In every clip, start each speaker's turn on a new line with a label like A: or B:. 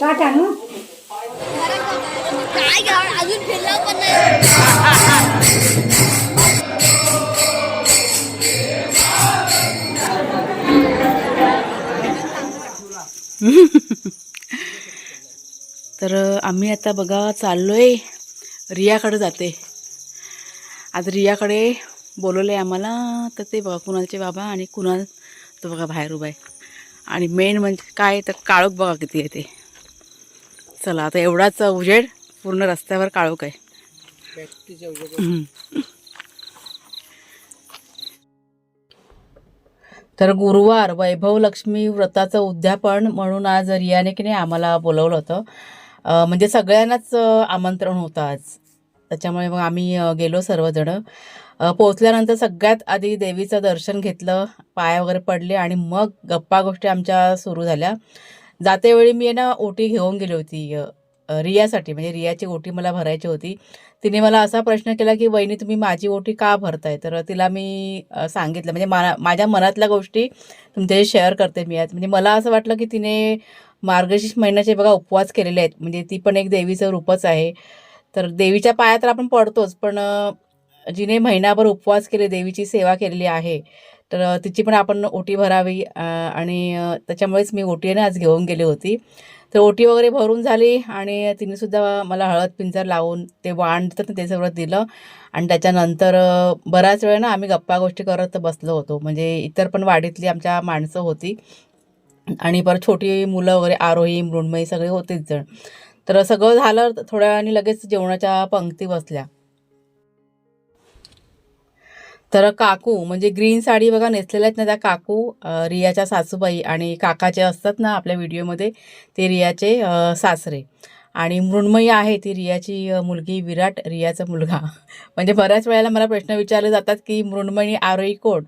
A: काय अजून पण नाही
B: तर आम्ही आता बघा चाललोय रियाकडे जाते. आज रियाकडे बोलवलं आहे आम्हाला तर ते बघा कुणालचे बाबा आणि कुणाल तो बघा बाहेर उभा आहे. आणि मेन म्हणजे काय तर काळोख बघा किती आहे ते. चला आता एवढाच उजेड पूर्ण रस्त्यावर काळोख आहे. तर गुरुवार वैभव लक्ष्मी व्रताचं उद्यापन म्हणून आज रियाने की नाही आम्हाला बोलवलं होतं. म्हणजे सगळ्यांनाच आमंत्रण होतं आज. त्याच्यामुळे मग आम्ही गेलो सर्वजणं. पोहोचल्यानंतर सगळ्यात आधी देवीचं दर्शन घेतलं पाया वगैरे पडले आणि मग गप्पा गोष्टी आमच्या सुरू झाल्या. जातेवेळी मी आहे ना ओटी घेऊन गेली होती रियासाठी. म्हणजे रियाची ओटी मला भरायची होती. तिने मला असा प्रश्न केला की वहिनी तुम्ही माझी ओटी का भरताय? तर तिला मी सांगितलं. म्हणजे मा माझ्या मनातल्या गोष्टी तुमच्याशी शेअर करते मी आज. म्हणजे मला असं वाटलं की तिने मार्गशीर्ष महिन्याचे बघा उपवास केलेले आहेत. म्हणजे ती पण एक देवीचं रूपच आहे. तर देवीच्या पायात तर आपण पडतोच. पण जिने महिनाभर उपवास केले देवीची सेवा केलेली आहे तर तिची पण आपण ओटी भरावी आणि त्याच्यामुळेच मी ओटीने आज घेऊन गेली होती. तर ओटी वगैरे भरून झाली आणि तिनेसुद्धा मला हळद पिंजर लावून ते वाण ते सगळं दिलं आणि त्याच्यानंतर बऱ्याच बराच वेळ ना आम्ही गप्पा गोष्टी करत बसलो होतो. म्हणजे इतर पण वाडीतली आमच्या माणसं होती आणि परत छोटी मुलं वगैरे आरोही मृण्मयी सगळे होतेच जण. तर सगळं झालं थोड्या वेळाने लगेच जेवणाच्या पंक्ती बसल्या. तर काकू म्हणजे ग्रीन साडी बघा नेसलेल्या आहेत ना त्या काकू रियाच्या सासूबाई आणि काकाचे असतात ना आपल्या व्हिडिओमध्ये ते रियाचे सासरे. आणि मृण्मयी आहे ती रियाची मुलगी विराट रियाचा मुलगा. म्हणजे बऱ्याच वेळेला मला प्रश्न विचारले जातात की मृण्मयी आरोही कोण?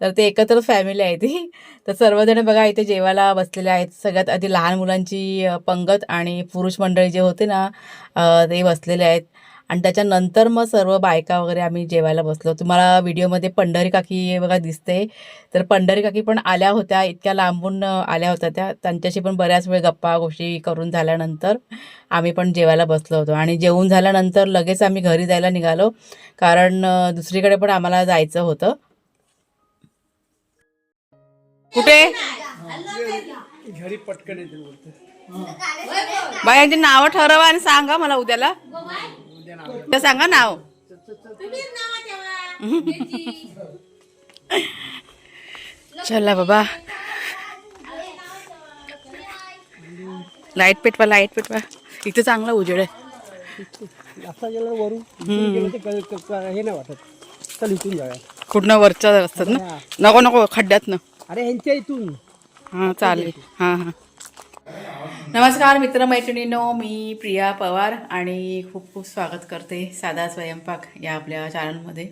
B: तर ते एकत्र फॅमिली आहे ती. तर सर्वजण बघा इथे जेवायला बसलेले आहेत. सगळ्यात आधी लहान मुलांची पंगत आणि पुरुष मंडळी जे होते ना ते बसलेले आहेत. आणि त्याच्यानंतर मग सर्व बायका वगैरे आम्ही जेवायला बसलो. तुम्हाला व्हिडिओमध्ये पंढरी काकी बघा दिसते. तर पंढरी काकी पण आल्या होत्या इतक्या लांबून आल्या होत्या त्या. त्यांच्याशी पण बऱ्याच वेळ गप्पा गोष्टी करून झाल्यानंतर आम्ही पण जेवायला बसलो होतो. आणि जेवून झाल्यानंतर लगेच आम्ही घरी जायला निघालो. कारण दुसरीकडे पण आम्हाला जायचं होतं. कुठे?
C: घरी पटकन येते बोलते.
B: बाई यांची नावं ठरवा आणि सांगा मला उद्याला. उद्या सांगा नाव. चला बाबा. लाइट पेटवा लाइट पेटवा. इथे चांगला उजेड आहे.
C: असा गेला वरून हे नाही वाटत. चल इथून जाऊया.
B: वरच्या असतात ना नको नको खड्ड्यात ना
C: अरे ह्यांच्या इथून.
B: हां चालेल. हां हां. नमस्कार मित्रमैत्रिणींनो. मी प्रिया पवार आणि खूप खूप स्वागत करते साधा स्वयंपाक या आपल्या चॅनलमध्ये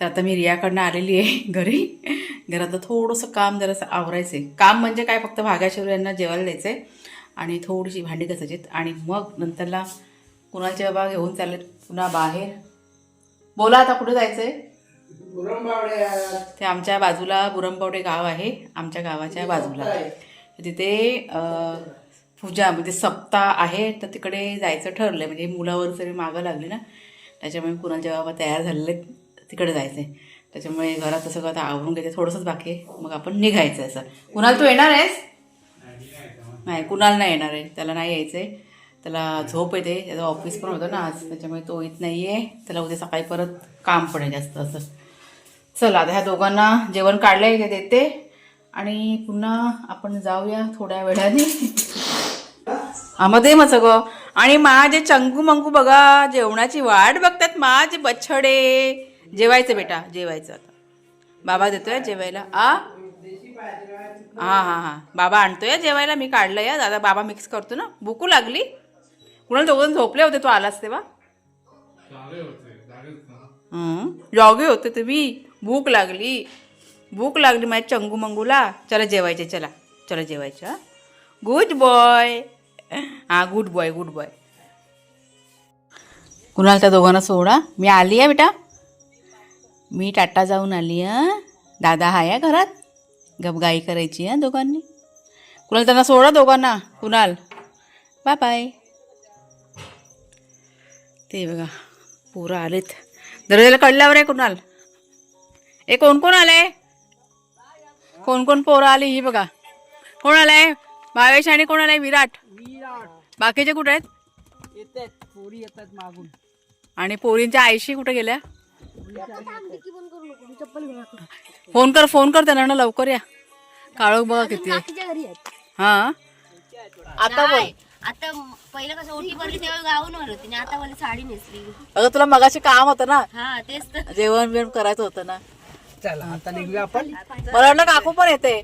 B: तर आता मी रियाकडनं आलेली आहे घरी. घरातलं थोडंसं काम जरासं आवरायचं आहे काम म्हणजे काय? फक्त भाग्याशिवर यांना जेवायला द्यायचं आहे आणि थोडीशी भांडी घासायची आणि मग नंतरला कुणाचे बाबा घेऊन चालले पुन्हा बाहेर? बोला आता कुठे जायचं आहे ते आमच्या बाजूला बुरंपावडे गाव आहे. आमच्या गावाच्या बाजूला. तिथे पूजा म्हणजे सप्ताह आहे तर तिकडे जायचं ठरलं म्हणजे मुलावर सगळी मागं लागली ना त्याच्यामुळे कुणाच्या बाबा तयार झालेले तिकडे जायचं आहे त्याच्यामुळे घरात सगळं आता आवरून घ्यायचं थोडंसंच बाकी आहे. मग आपण निघायचं असं. कुणाल तू येणार आहेस? नाही कुणाल नाही येणार आहे. त्याला नाही यायचं आहे त्याला झोप येते. त्याचं ऑफिस पण होतं ना आज. त्याच्यामुळे तो येत नाही आहे त्याला उद्या सकाळी परत काम पण आहे जास्त असं. चला आता ह्या दोघांना जेवण काढलंय का देते. आणि पुन्हा आपण जाऊया थोड्या वेळाने. आमध्ये मग सगळं आणि माझे चंगू मंगू बघा जेवणाची वाट बघतात माझे बछडे. जेवायचं बेटा जेवायचं आता. बाबा देतोय जेवायला. आ? हां हां हां. बाबा आणतोय जेवायला मी काढलं या दादा बाबा मिक्स करतो ना. भूकू लागली. कुणाला दोघं झोपले होते तू आलास तेव्हा? जागे होते तुम्ही. भूक लागली. भूक लागली माझ्या चंगू मंगूला. चला जेवायचे चला. चला जेवायचं गुड बॉय हां गुड बॉय गुड बॉय कुणाला त्या दोघांना सोडा? मी आली आहे बेटा. मी टाटा जाऊन आली आहे. दादा हाय आहे घरात. गपगाई करायची आहे दोघांनी. कुणाल त्यांना सोडा दोघांना? कुणाल? बाय बाय ते बघा पोरं आलेत. दरवाजाला कळल्यावर आहे कुणाल. ए कोण कोण आलं आहे कोण कोण पोरं आली ही बघा. कोण आलंय भावेश आणि कोण आलंय विराट.
C: विराट.
B: बाकीचे कुठे आहेत?
C: येतात. पोरी येतात मागून.
B: आणि पोरींच्या आईशी कुठे गेल्या? फोन कर फोन कर त्यांना. ना लवकर या. काळोख बघा किती आहे.
A: बाकीच्या घरी आहेत.
B: हा? आता बोल.
A: नाही. आता पहिलं कसं ओटी भरली तेव्हा गाऊनवर होती. आणि आता मला साडी नेसली.
B: अगं तुला मगाशी काम होतं ना.
A: हा तेच तर.
B: जेवण बिवण करायचं होतं ना.
C: चला आता निघूया आपण.
B: मला वाटलं काकू पण येते.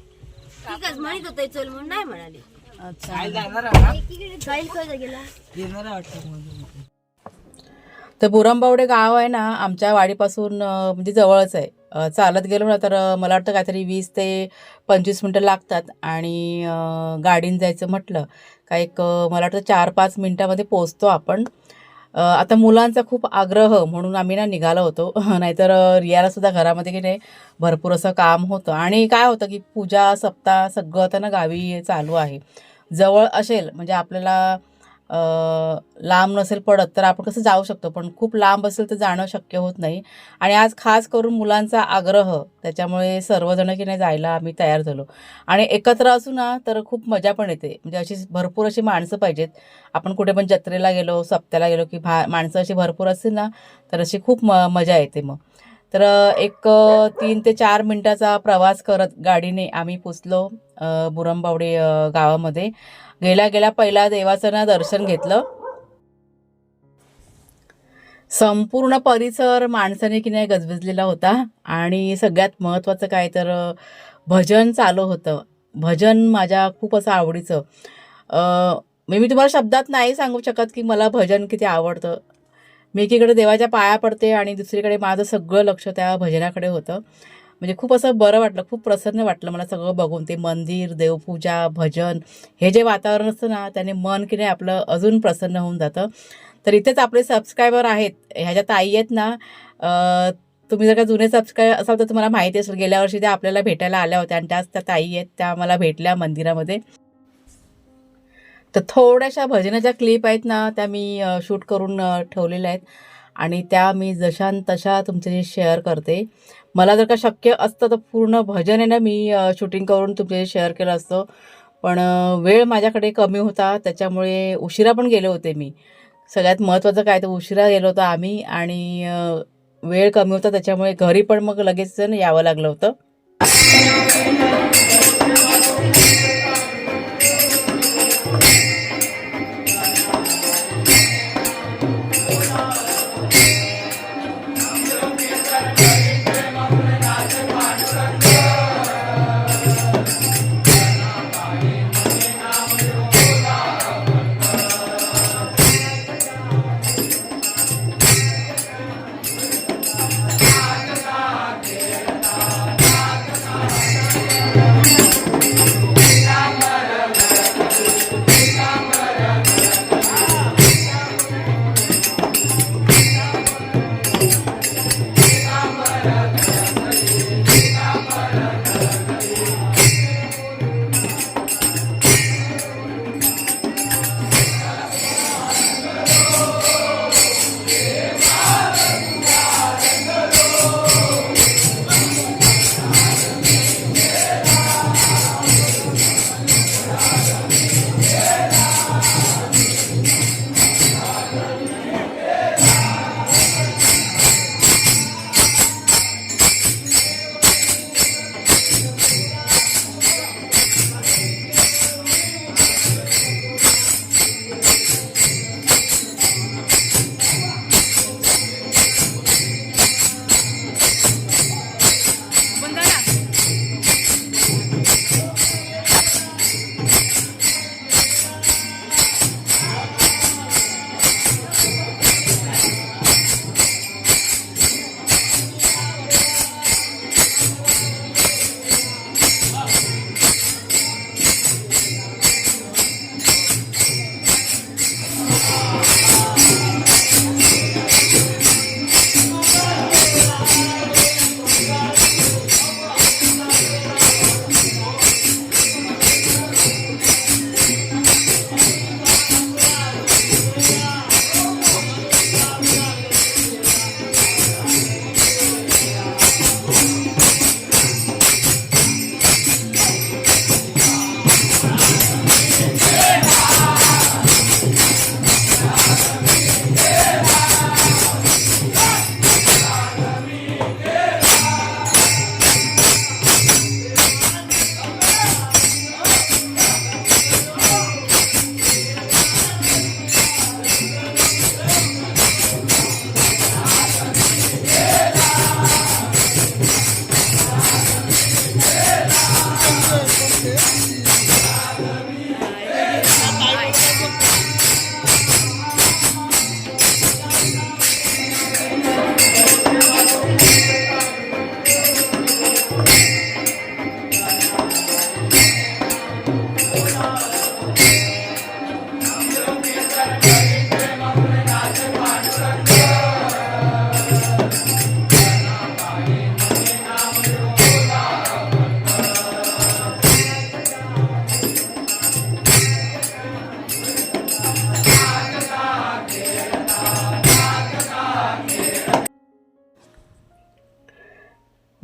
A: ठीकच म्हणत होते चल म्हणून नाही म्हणाले.
B: अच्छा.
C: जाणार आहे
A: जाईल काय गेला.
C: येणार आहे वाटतं
B: तर बुरंबावडे गाव आहे ना आमच्या वाडीपासून अं, म्हणजे जवळच आहे. अं, चालत गेलो ना तर अं, मला वाटतं काहीतरी वीस ते पंचवीस मिनटं लागतात. आणि अं, गाडीने जायचं म्हटलं का एक अं, मला वाटतं चार पाच मिनटामध्ये पोचतो आपण. आता मुलांचा खूप आग्रह म्हणून आम्ही ना निघालो होतो. नाहीतर रियाला सुद्धा घरामध्ये की नाही भरपूर असं काम होतं. आणि काय होतं की पूजा सप्ताह सगळं आता ना गावी चालू आहे. जवळ असेल म्हणजे आपल्याला लांब नसेल पडत तर आपण कसं जाऊ शकतो? पण खूप लांब असेल तर जाणं शक्य होत नाही. आणि आज खास करून मुलांचा आग्रह त्याच्यामुळे सर्वजण की नाही जायला आम्ही तयार झालो. आणि एकत्र असू ना तर खूप मजा पण येते. म्हणजे अशी भरपूर अशी माणसं पाहिजेत. आपण कुठे पण जत्रेला गेलो सप्त्याला गेलो की भा माणसं अशी भरपूर असतील ना तर अशी खूप म मजा येते मग. तर एक तीन ते चार मिनटाचा प्रवास करत गाडीने आम्ही पोचलो बुरमबावडे बुरंबावडे गावामध्ये. गेल्या गेल्या पहिला देवाचं ना दर्शन घेतलं. संपूर्ण परिसर माणसाने की नाही गजबजलेला होता आणि सगळ्यात महत्त्वाचं काय तर भजन चालू होतं. भजन माझ्या खूप असं आवडीचं. मी मी तुम्हाला शब्दात नाही सांगू शकत की मला भजन किती आवडतं. मी एकीकडे देवाच्या पाया पडते आणि दुसरीकडे माझं सगळं लक्ष त्या भजनाकडे होतं. म्हणजे खूप असं बरं वाटलं खूप प्रसन्न वाटलं मला सगळं बघून. ते मंदिर देवपूजा भजन हे जे वातावरण असतं ना त्याने मन की नाही आपलं अजून प्रसन्न होऊन जातं. तर इथेच आपले सबस्क्रायबर आहेत. ह्याच्या ताई आहेत ना तुम्ही जर का जुने सबस्क्राईब असाल तर तुम्हाला माहिती असेल गेल्या वर्षी त्या आपल्याला भेटायला आल्या होत्या आणि त्याच त्या ताई आहेत त्या मला भेटल्या मंदिरामध्ये. तर थोड्याशा भजनाच्या क्लिप आहेत ना त्या मी शूट करून ठेवलेल्या आहेत. आणि त्या मी जशा तशा तुमच्याशी शेअर करते. मला जर का शक्य असतं तर पूर्ण भजन आहे ना मी शूटिंग करून तुमच्याशी शेअर केलं असतं. पण वेळ माझ्याकडे कमी होता त्याच्यामुळे उशिरा पण गेले होते मी. सगळ्यात महत्त्वाचं काय तर उशिरा गेलो होतो आम्ही आणि वेळ कमी होता त्याच्यामुळे घरी पण मग लगेच यावं लागलं होतं.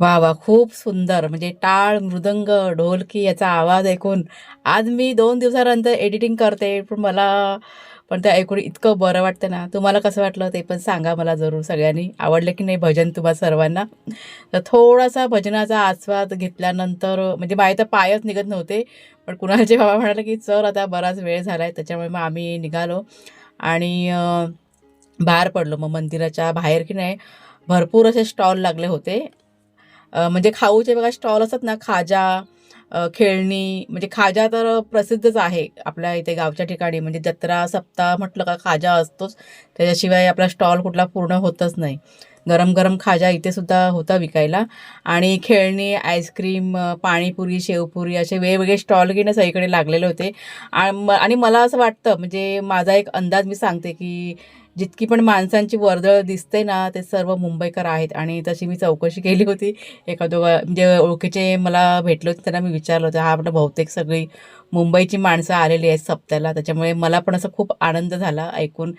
B: वा वा खूप सुंदर. म्हणजे टाळ मृदंग ढोलकी याचा आवाज ऐकून आज मी दोन दिवसानंतर एडिटिंग करते पण मला पण ते ऐकून इतकं बरं वाटतं ना. तुम्हाला कसं वाटलं ते पण सांगा मला जरूर सगळ्यांनी. आवडलं की नाही भजन तुम्हाला सर्वांना? तर थोडासा भजनाचा आस्वाद घेतल्यानंतर म्हणजे माझे तर पायच निघत नव्हते पण कुणालचे बाबा म्हणाले की चल आता बराच वेळ झाला आहे त्याच्यामुळे मग आम्ही निघालो. आणि बाहेर पडलो मग मंदिराच्या बाहेर की नाही भरपूर असे स्टॉल लागले होते. म्हणजे खाऊचे बघा स्टॉल असतात ना खाजा खेळणी म्हणजे खाजा तर प्रसिद्धच आहे आपल्या इथे गावच्या ठिकाणी. म्हणजे जत्रा सप्ताह म्हटलं का खाजा असतोच. त्याच्याशिवाय आपला स्टॉल कुठला पूर्ण होतच नाही. गरम गरम खाजा इथे सुद्धा होता विकायला. आणि खेळणी आईस्क्रीम पाणीपुरी शेवपुरी असे वेगवेगळे स्टॉल घेणं सगळीकडे लागलेले होते. म- आणि मला असं वाटतं म्हणजे माझा एक अंदाज मी सांगते की जितकी पण माणसांची वर्दळ दिसते ना ते सर्व मुंबईकर आहेत. आणि तशी मी चौकशी केली होती. एका दोघा म्हणजे ओळखीचे मला भेटले होते त्यांना मी विचारलं होतं हा आपलं बहुतेक सगळी मुंबईची माणसं आलेली आहेत सप्त्याला त्याच्यामुळे मला पण असं खूप आनंद झाला ऐकून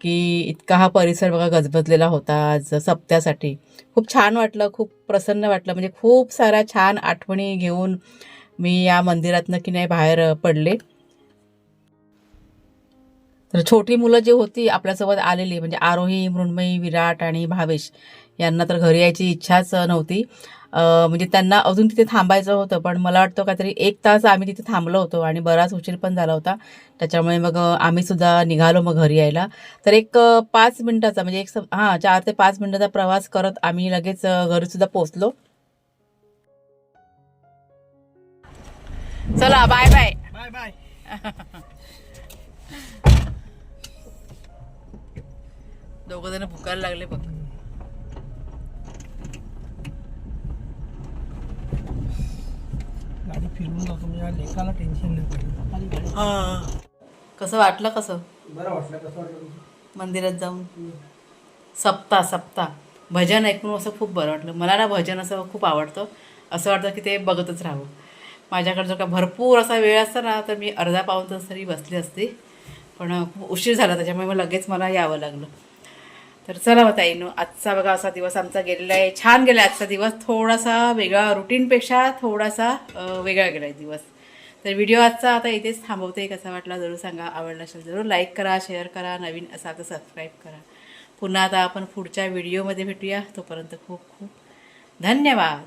B: की इतका हा परिसर बघा गजबजलेला होता आज सप्त्यासाठी खूप छान वाटलं खूप प्रसन्न वाटलं. म्हणजे खूप साऱ्या छान आठवणी घेऊन मी या मंदिरातनं की नाही बाहेर पडले. तर छोटी मुलं जी होती आपल्यासोबत आलेली म्हणजे आरोही मृण्मयी विराट आणि भावेश यांना तर घरी यायची इच्छाच नव्हती. म्हणजे त्यांना अजून तिथे थांबायचं होतं पण मला वाटतं काहीतरी एक तास आम्ही तिथे थांबलो होतो आणि बराच उशीर पण झाला होता. त्याच्यामुळे मग आम्ही सुद्धा निघालो मग घरी यायला. तर एक पाच मिनिटाचा म्हणजे एक हां चार ते पाच मिनिटाचा प्रवास करत आम्ही लगेच अं, घरी सुद्धा पोचलो चला बाय बाय
C: बाय बाय
B: दोघं जण भुकायला लागले बघ
C: गाडी फिरून जातो म्हणजे लेखाला टेन्शन नाही.
B: कसं वाटलं कसं?
C: बरं वाटलं कसं वाटलं?
B: मंदिरात जाऊन? सप्ता सप्ता. भजन ऐकून असं खूप बरं वाटलं. मला ना भजन असं खूप आवडतं. असं वाटतं की ते बघतच राहावं. माझ्याकडे जर का भरपूर असा वेळ असता ना तर मी अर्धा पाऊन तास तरी बसली असते. पण खूप उशीर झाला त्याच्यामुळे मग लगेच मला यावं लागलं. तर चला हो मग ताईनो आजचा बघा असा दिवस आमचा गेलेला आहे छान गेला आजचा दिवस. थोडासा वेगळा रुटीनपेक्षा थोडासा वेगळा गेला आहे दिवस. तर व्हिडिओ आजचा आता इथेच थांबवते. कसा वाटला जरूर सांगा. आवडला असेल जरूर लाईक करा शेअर करा नवीन असा तर सबस्क्राईब करा. पुन्हा आता आपण पुढच्या व्हिडिओमध्ये भेटूया. तोपर्यंत खूप खूप धन्यवाद.